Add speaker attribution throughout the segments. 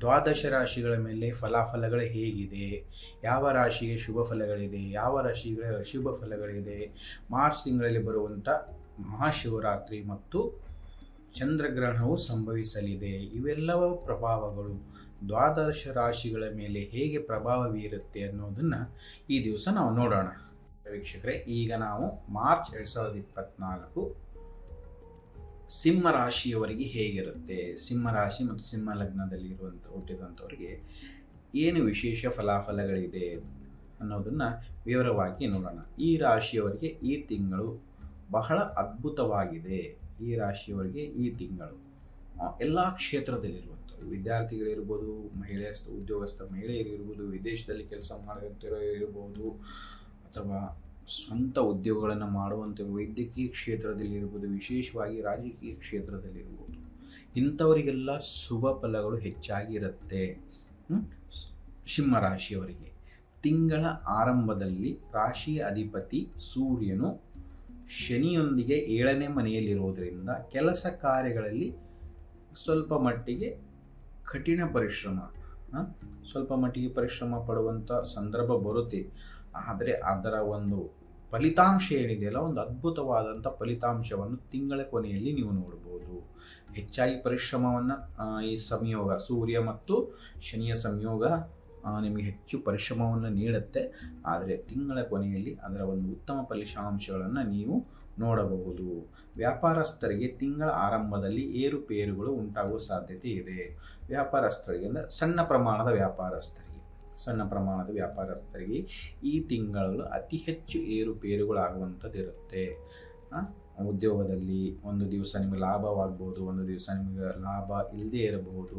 Speaker 1: ದ್ವಾದಶ ರಾಶಿಗಳ ಮೇಲೆ ಫಲಾಫಲಗಳು ಹೇಗಿದೆ? ಯಾವ ರಾಶಿಗೆ ಶುಭ ಫಲಗಳಿದೆ? ಯಾವ ರಾಶಿಗಳ ಅಶುಭ ಫಲಗಳಿದೆ? ಮಾರ್ಚ್ ತಿಂಗಳಲ್ಲಿ ಬರುವಂಥ ಮಹಾಶಿವರಾತ್ರಿ ಮತ್ತು ಚಂದ್ರಗ್ರಹಣವು ಸಂಭವಿಸಲಿದೆ. ಇವೆಲ್ಲವ ಪ್ರಭಾವಗಳು. ದ್ವಾದಶ ರಾಶಿಗಳ ಮೇಲೆ ಹೇಗೆ ಪ್ರಭಾವ ಬೀರುತ್ತೆ ಅನ್ನೋದನ್ನು ಈ ದಿವಸ ನಾವು ನೋಡೋಣ. ವೀಕ್ಷಕರೇ, ಈಗ ನಾವು ಮಾರ್ಚ್ ಎರಡು ಸಾವಿರದ ಇಪ್ಪತ್ತ್ನಾಲ್ಕು ಸಿಂಹ ರಾಶಿಯವರಿಗೆ ಹೇಗಿರುತ್ತೆ? ಸಿಂಹ ರಾಶಿ ಮತ್ತು ಸಿಂಹ ಲಗ್ನದಲ್ಲಿ ಇರುವಂಥ, ಹುಟ್ಟಿದಂಥವರಿಗೆ ಏನು ವಿಶೇಷ ಫಲಾಫಲಗಳಿದೆ ಅನ್ನೋದನ್ನು ವಿವರವಾಗಿ ನೋಡೋಣ. ಈ ರಾಶಿಯವರಿಗೆ ಈ ತಿಂಗಳು ಬಹಳ ಅದ್ಭುತವಾಗಿದೆ. ಈ ರಾಶಿಯವರಿಗೆ ಈ ತಿಂಗಳು ಎಲ್ಲ ಕ್ಷೇತ್ರದಲ್ಲಿರುವಂಥವ್ರು, ವಿದ್ಯಾರ್ಥಿಗಳಿರ್ಬೋದು, ಮಹಿಳೆಯಸ್ಥ, ಉದ್ಯೋಗಸ್ಥ ಮಹಿಳೆಯರಿರ್ಬೋದು, ವಿದೇಶದಲ್ಲಿ ಕೆಲಸ ಮಾಡುತ್ತಿರೋ ಇರ್ಬೋದು ಅಥವಾ ಸ್ವಂತ ಉದ್ಯೋಗಗಳನ್ನು ಮಾಡುವಂಥ ವೈದ್ಯಕೀಯ ಕ್ಷೇತ್ರದಲ್ಲಿರ್ಬೋದು, ವಿಶೇಷವಾಗಿ ರಾಜಕೀಯ ಕ್ಷೇತ್ರದಲ್ಲಿರ್ಬೋದು, ಇಂಥವರಿಗೆಲ್ಲ ಶುಭ ಫಲಗಳು ಹೆಚ್ಚಾಗಿರುತ್ತೆ. ಸಿಂಹರಾಶಿಯವರಿಗೆ ಸಿಂಹ ರಾಶಿಯವರಿಗೆ. ತಿಂಗಳ ಆರಂಭದಲ್ಲಿ ರಾಶಿ ಅಧಿಪತಿ ಸೂರ್ಯನು ಶನಿಯೊಂದಿಗೆ ಏಳನೇ ಮನೆಯಲ್ಲಿರುವುದರಿಂದ ಕೆಲಸ ಕಾರ್ಯಗಳಲ್ಲಿ ಸ್ವಲ್ಪ ಮಟ್ಟಿಗೆ ಕಠಿಣ ಪರಿಶ್ರಮ ಸ್ವಲ್ಪ ಮಟ್ಟಿಗೆ ಪರಿಶ್ರಮ ಪಡುವಂಥ ಸಂದರ್ಭ ಬರುತ್ತೆ. ಆದರೆ ಅದರ ಒಂದು ಫಲಿತಾಂಶ ಏನಿದೆಯಲ್ಲ ಒಂದು ಅದ್ಭುತವಾದಂಥ ಫಲಿತಾಂಶವನ್ನು ತಿಂಗಳ ಕೊನೆಯಲ್ಲಿ ನೀವು ನೋಡ್ಬೋದು. ಹೆಚ್ಚಾಗಿ ಪರಿಶ್ರಮವನ್ನು ಈ ಸಂಯೋಗ, ಸೂರ್ಯ ಮತ್ತು ಶನಿಯ ಸಂಯೋಗ ನಿಮಗೆ ಹೆಚ್ಚು ಪರಿಶ್ರಮವನ್ನು ನೀಡುತ್ತೆ. ಆದರೆ ತಿಂಗಳ ಕೊನೆಯಲ್ಲಿ ಅದರ ಒಂದು ಉತ್ತಮ ಫಲಿತಾಂಶಗಳನ್ನು ನೀವು ನೋಡಬಹುದು. ವ್ಯಾಪಾರಸ್ಥರಿಗೆ ತಿಂಗಳ ಆರಂಭದಲ್ಲಿ ಏರುಪೇರುಗಳು ಉಂಟಾಗುವ ಸಾಧ್ಯತೆ ಇದೆ. ವ್ಯಾಪಾರಸ್ಥರಿಗೆ ಅಂದರೆ ಸಣ್ಣ ಪ್ರಮಾಣದ ವ್ಯಾಪಾರಸ್ಥರಿಗೆ. ಸಣ್ಣ ಪ್ರಮಾಣದ ವ್ಯಾಪಾರಸ್ಥರಿಗೆ ಈ ತಿಂಗಳು ಅತಿ ಹೆಚ್ಚು ಏರುಪೇರುಗಳಾಗುವಂಥದ್ದಿರುತ್ತೆ ಉದ್ಯೋಗದಲ್ಲಿ ಒಂದು ದಿವಸ ನಿಮಗೆ ಲಾಭವಾಗ್ಬೋದು, ಒಂದು ದಿವಸ ನಿಮಗೆ ಲಾಭ ಇಲ್ಲದೇ ಇರಬಹುದು.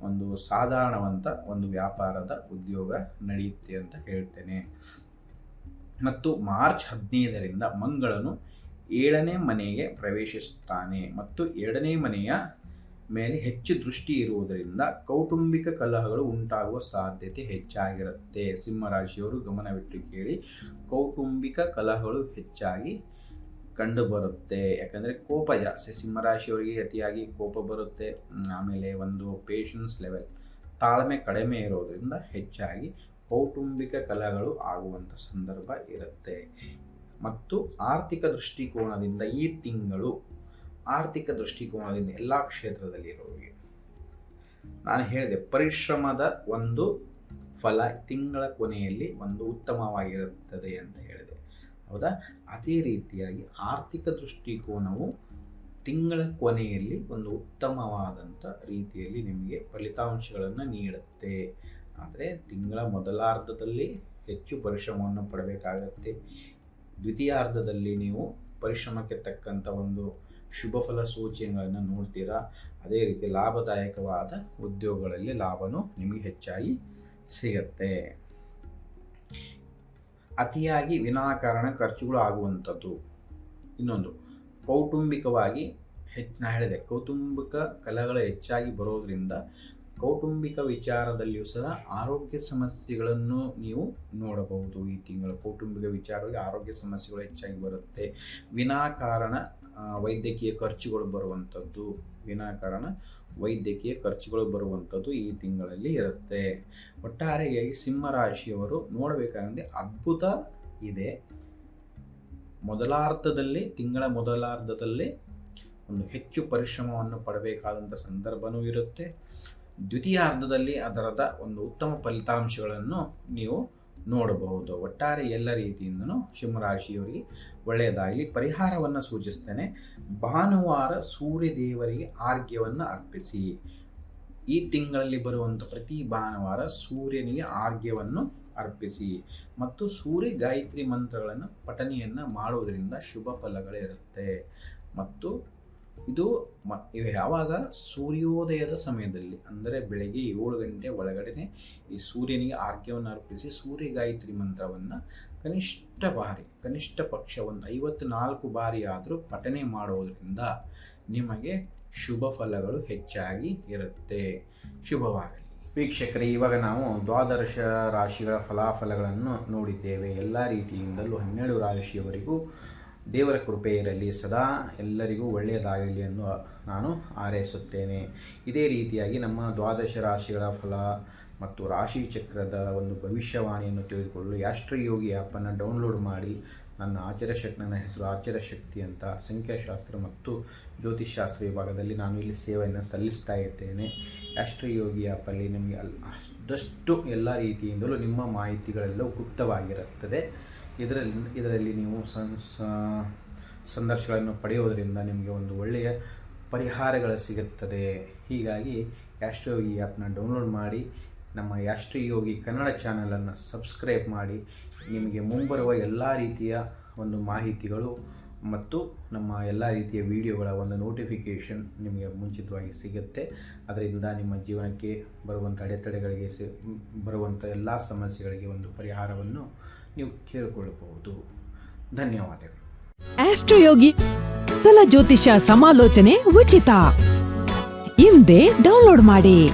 Speaker 1: ಒಂದು ಸಾಧಾರಣವಂತ ಒಂದು ವ್ಯಾಪಾರದ ಉದ್ಯೋಗ ನಡೆಯುತ್ತೆ ಅಂತ ಹೇಳ್ತೇನೆ. ಮತ್ತು ಮಾರ್ಚ್ ಹದಿನೈದರಿಂದ ಮಂಗಳನು ಏಳನೇ ಮನೆಗೆ ಪ್ರವೇಶಿಸುತ್ತಾನೆ ಮತ್ತು ಎರಡನೇ ಮನೆಯ ಮೇಲೆ ಹೆಚ್ಚು ದೃಷ್ಟಿ ಇರುವುದರಿಂದ ಕೌಟುಂಬಿಕ ಕಲಹಗಳು ಉಂಟಾಗುವ ಸಾಧ್ಯತೆ ಹೆಚ್ಚಾಗಿರುತ್ತೆ. ಸಿಂಹರಾಶಿಯವರು ಗಮನವಿಟ್ಟು ಕೇಳಿ. ಕೌಟುಂಬಿಕ ಕಲಹಗಳು ಹೆಚ್ಚಾಗಿ ಕಂಡುಬರುತ್ತೆ ಯಾಕಂದರೆ ಕೋಪ ಜಾಸ್ತಿ. ಸಿಂಹರಾಶಿಯವರಿಗೆ ಅತಿಯಾಗಿ ಕೋಪ ಬರುತ್ತೆ. ಆಮೇಲೆ ಒಂದು ಪೇಷನ್ಸ್ ಲೆವೆಲ್ ತಾಳ್ಮೆ ಕಡಿಮೆ ಇರೋದರಿಂದ ಹೆಚ್ಚಾಗಿ ಕೌಟುಂಬಿಕ ಕಲಹಗಳು ಆಗುವಂಥ ಸಂದರ್ಭ ಇರುತ್ತೆ. ಮತ್ತು ಆರ್ಥಿಕ ದೃಷ್ಟಿಕೋನದಿಂದ ಈ ತಿಂಗಳು ಆರ್ಥಿಕ ದೃಷ್ಟಿಕೋನದಿಂದ ಎಲ್ಲ ಕ್ಷೇತ್ರದಲ್ಲಿರೋರಿಗೆ ನಾನು ಹೇಳಿದೆ, ಪರಿಶ್ರಮದ ಒಂದು ಫಲ ತಿಂಗಳ ಕೊನೆಯಲ್ಲಿ ಒಂದು ಉತ್ತಮವಾಗಿರುತ್ತದೆ ಅಂತ ಹೇಳಿದೆ. ಹೌದಾ? ಅದೇ ರೀತಿಯಾಗಿ ಆರ್ಥಿಕ ದೃಷ್ಟಿಕೋನವು ತಿಂಗಳ ಕೊನೆಯಲ್ಲಿ ಒಂದು ಉತ್ತಮವಾದಂಥ ರೀತಿಯಲ್ಲಿ ನಿಮಗೆ ಫಲಿತಾಂಶಗಳನ್ನು ನೀಡುತ್ತೆ. ಆದರೆ ತಿಂಗಳ ಮೊದಲಾರ್ಧದಲ್ಲಿ ಹೆಚ್ಚು ಪರಿಶ್ರಮವನ್ನು ಪಡಬೇಕಾಗತ್ತೆ. ದ್ವಿತೀಯಾರ್ಧದಲ್ಲಿ ನೀವು ಪರಿಶ್ರಮಕ್ಕೆ ತಕ್ಕಂಥ ಒಂದು ಶುಭ ಫಲ ಸೂಚನೆಗಳನ್ನು ನೋಡ್ತೀರಾ? ಅದೇ ರೀತಿ ಲಾಭದಾಯಕವಾದ ಉದ್ಯೋಗಗಳಲ್ಲಿ ಲಾಭನೂ ನಿಮಗೆ ಹೆಚ್ಚಾಗಿ ಸಿಗತ್ತೆ. ಅತಿಯಾಗಿ ವಿನಾಕಾರಣ ಖರ್ಚುಗಳು ಆಗುವಂಥದ್ದು. ಇನ್ನೊಂದು, ಕೌಟುಂಬಿಕವಾಗಿ ಹೆಚ್ಚು, ನಾ ಹೇಳಿದೆ, ಕೌಟುಂಬಿಕ ಕಲೆಗಳು ಹೆಚ್ಚಾಗಿ ಬರೋದ್ರಿಂದ ಕೌಟುಂಬಿಕ ವಿಚಾರದಲ್ಲಿಯೂ ಸಹ ಆರೋಗ್ಯ ಸಮಸ್ಯೆಗಳನ್ನು ನೀವು ನೋಡಬಹುದು. ಈ ತಿಂಗಳು ಕೌಟುಂಬಿಕ ವಿಚಾರದಲ್ಲಿ ಆರೋಗ್ಯ ಸಮಸ್ಯೆಗಳು ಹೆಚ್ಚಾಗಿ ಬರುತ್ತೆ. ವಿನಾಕಾರಣ ವೈದ್ಯಕೀಯ ಖರ್ಚುಗಳು ಬರುವಂಥದ್ದು ವಿನಾಕಾರಣ ವೈದ್ಯಕೀಯ ಖರ್ಚುಗಳು ಬರುವಂಥದ್ದು ಈ ತಿಂಗಳಲ್ಲಿ ಇರುತ್ತೆ. ಒಟ್ಟಾರೆಯಾಗಿ ಸಿಂಹರಾಶಿಯವರು ನೋಡಬೇಕಾದ್ರೆ ಅದ್ಭುತ ಇದೆ. ಮೊದಲಾರ್ಧದಲ್ಲಿ, ತಿಂಗಳ ಮೊದಲಾರ್ಧದಲ್ಲಿ ಒಂದು ಹೆಚ್ಚು ಪರಿಶ್ರಮವನ್ನು ಪಡಬೇಕಾದಂಥ ಸಂದರ್ಭವೂ ಇರುತ್ತೆ. ದ್ವಿತೀಯಾರ್ಧದಲ್ಲಿ ಅದರದ ಒಂದು ಉತ್ತಮ ಫಲಿತಾಂಶಗಳನ್ನು ನೀವು ನೋಡಬಹುದು. ಒಟ್ಟಾರೆ ಎಲ್ಲ ರೀತಿಯಿಂದನು ಸಿಂಹರಾಶಿಯವರಿಗೆ ಒಳ್ಳೆಯದಾಗಲಿ ಪರಿಹಾರವನ್ನು ಸೂಚಿಸ್ತೇನೆ. ಭಾನುವಾರ ಸೂರ್ಯ ದೇವರಿಗೆ ಆರ್ಘ್ಯವನ್ನು ಅರ್ಪಿಸಿ. ಈ ತಿಂಗಳಲ್ಲಿ ಬರುವಂಥ ಪ್ರತಿ ಭಾನುವಾರ ಸೂರ್ಯನಿಗೆ ಆರ್ಘ್ಯವನ್ನು ಅರ್ಪಿಸಿ. ಮತ್ತು ಸೂರ್ಯ ಗಾಯತ್ರಿ ಮಂತ್ರಗಳನ್ನು ಪಠನೆಯನ್ನು ಮಾಡುವುದರಿಂದ ಶುಭ ಫಲಗಳಿರುತ್ತೆ ಮತ್ತು ಇದು ಯಾವಾಗ ಸೂರ್ಯೋದಯದ ಸಮಯದಲ್ಲಿ, ಅಂದರೆ ಬೆಳಗ್ಗೆ ಏಳು ಗಂಟೆ ಒಳಗಡೆ ಈ ಸೂರ್ಯನಿಗೆ ಆರ್ಘ್ಯವನ್ನು ಅರ್ಪಿಸಿ ಸೂರ್ಯ ಗಾಯತ್ರಿ ಮಂತ್ರವನ್ನು ಕನಿಷ್ಠ ಬಾರಿ, ಕನಿಷ್ಠ ಪಕ್ಷ ಒಂದು ಐವತ್ತು ನಾಲ್ಕು ಬಾರಿ ಆದರೂ ಪಠನೆ ಮಾಡುವುದರಿಂದ ನಿಮಗೆ ಶುಭ ಫಲಗಳು ಹೆಚ್ಚಾಗಿ ಇರುತ್ತೆ. ಶುಭವಾಗಲಿ. ವೀಕ್ಷಕರೇ, ಇವಾಗ ನಾವು ದ್ವಾದಶ ರಾಶಿಗಳ ಫಲಾಫಲಗಳನ್ನು ನೋಡಿದ್ದೇವೆ. ಎಲ್ಲ ರೀತಿಯಿಂದಲೂ ಹನ್ನೆರಡು ರಾಶಿಯವರಿಗೂ ದೇವರ ಕೃಪೆ ಇರಲಿ ಸದಾ ಎಲ್ಲರಿಗೂ ಒಳ್ಳೆಯದಾಗಲಿ ಎಂದು ನಾನು ಹಾರೈಸುತ್ತೇನೆ. ಇದೇ ರೀತಿಯಾಗಿ ನಮ್ಮ ದ್ವಾದಶ ರಾಶಿಗಳ ಫಲ ಮತ್ತು ರಾಶಿ ಚಕ್ರದ ಒಂದು ಭವಿಷ್ಯವಾಣಿಯನ್ನು ತಿಳಿದುಕೊಳ್ಳಲು ಯಾಷ್ಟ್ರಯೋಗಿ ಆ್ಯಪನ್ನು ಡೌನ್ಲೋಡ್ ಮಾಡಿ, ನನ್ನ ಆಚಾರ್ಯಶಕ್ತಿ ನನ್ನ ಹೆಸರು ಆಚಾರ್ಯಶಕ್ತಿ ಅಂತ ಸಂಖ್ಯಾಶಾಸ್ತ್ರ ಮತ್ತು ಜ್ಯೋತಿಷಾಸ್ತ್ರ ವಿಭಾಗದಲ್ಲಿ ನಾನು ಇಲ್ಲಿ ಸೇವೆಯನ್ನು ಸಲ್ಲಿಸ್ತಾ ಇದ್ದೇನೆ ಯಾಷ್ಟ್ರಯೋಗಿ ಆ್ಯಪಲ್ಲಿ ನಿಮಗೆ ಅಲ್ ಆದಷ್ಟು ಎಲ್ಲ ರೀತಿಯಿಂದಲೂ ನಿಮ್ಮ ಮಾಹಿತಿಗಳೆಲ್ಲವೂ ಗುಪ್ತವಾಗಿರುತ್ತದೆ. ಇದರಲ್ಲಿ ಇದರಲ್ಲಿ ನೀವು ಸಂ ಸಂದರ್ಶಗಳನ್ನು ಪಡೆಯೋದರಿಂದ ನಿಮಗೆ ಒಂದು ಒಳ್ಳೆಯ ಪರಿಹಾರಗಳು ಸಿಗುತ್ತದೆ. ಹೀಗಾಗಿ ಯಾಷ್ಟ್ರಯೋಗಿ ಆ್ಯಪ್ನ ಡೌನ್ಲೋಡ್ ಮಾಡಿ, ನಮ್ಮ ಯಾಷ್ಟ್ರಯೋಗಿ ಕನ್ನಡ ಚಾನಲನ್ನು ಸಬ್ಸ್ಕ್ರೈಬ್ ಮಾಡಿ, ನಿಮಗೆ ಮುಂಬರುವ ಎಲ್ಲ ರೀತಿಯ ಒಂದು ಮಾಹಿತಿಗಳು ಮತ್ತು ನಮ್ಮ ಎಲ್ಲ ರೀತಿಯ ವಿಡಿಯೋಗಳ ಒಂದು ನೋಟಿಫಿಕೇಷನ್ ನಿಮಗೆ ಮುಂಚಿತವಾಗಿ ಸಿಗುತ್ತೆ. ಅದರಿಂದ ನಿಮ್ಮ ಜೀವನಕ್ಕೆ ಬರುವಂಥ ಅಡೆತಡೆಗಳಿಗೆ ಸಿ, ಬರುವಂಥ ಎಲ್ಲ ಸಮಸ್ಯೆಗಳಿಗೆ ಒಂದು ಪರಿಹಾರವನ್ನು ನೀವು ಕೇಳಿಕೊಳ್ಳಬಹುದು. ಧನ್ಯವಾದಗಳು.
Speaker 2: ಆಸ್ಟ್ರೋಯೋಗಿ ಕಲ ಜ್ಯೋತಿಷ ಸಮಾಲೋಚನೆ ಉಚಿತ. ಹಿಂದೆ ಡೌನ್ಲೋಡ್ ಮಾಡಿ.